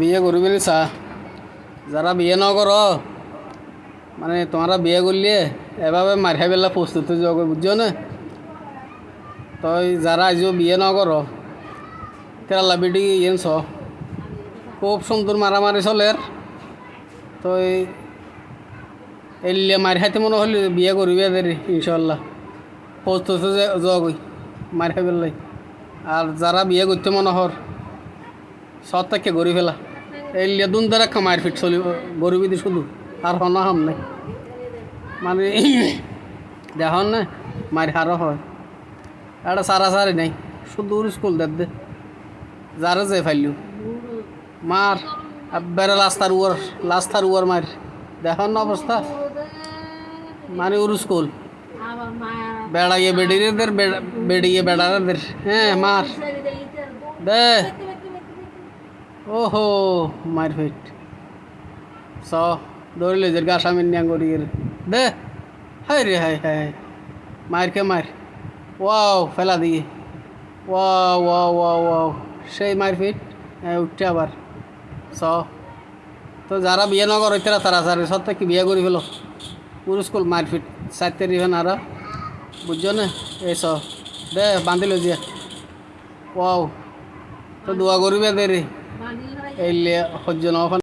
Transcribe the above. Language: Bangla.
বিয়ে করবি চা। যারা বিয়ে ন মানে তোমরা বিয়ে করলে এভাবে মারিয়া বেলা প্রস্তুত হয়ে যাবে বুঝছ না? তই যারা আজও বিয়ে ন কর তেরালা বিডি ইয়েন ছ খুব সুন্দর মারামারি চলের তই এলিয়ে মারি খাইতে মনে হলে বিয়ে করবি এদের ইনশাল্লাহ প্রস্তুত গই মারি খাই বেলাই আর যারা বিয়ে করতে মনে হর সব থেকে গড়ি ফেলা। এই লিয়ে দুন দ্বারা কামার ফিট চলিব গরিবি দি শুধু। আর হনা হাম নাই। মানে দেখুন না মারি হারও হয়। এটা সারা সারি নাই, শুধু স্কুল দেখ দে। যারা যে ফাইলিও মার বেড়ে লাস্তার উয়ার লাস্তার উয়ার মার দেখুন না অবস্থা। মানে উর স্কুল। বেড়াইয়ে বেড়িয়েদের বেড়িয়ে বেড়াদের হ্যাঁ মার। দে। ওহো মারপিট স দৌড়লে যে গা গাছা মিনিয়া করি দে, হাই রে, হাই হাই মার কে মার ওয়াও, ফেলা দিয়ে ওয়াও ওয়াও ওয়াও ওয়াও। সেই মারপিট হ্যাঁ উঠছে আবার। স তো যারা বিয়ে নগর তারা তারা সারে সব থেকে বিয়ে করি ফেলো। পুরো স্কুল মারপিট সাইতে রিবেন আর। বুঝছ না? এই স দে, বান্ধিল যে। ওয়াও। তো দোয়া করবে দে এই সহ্য না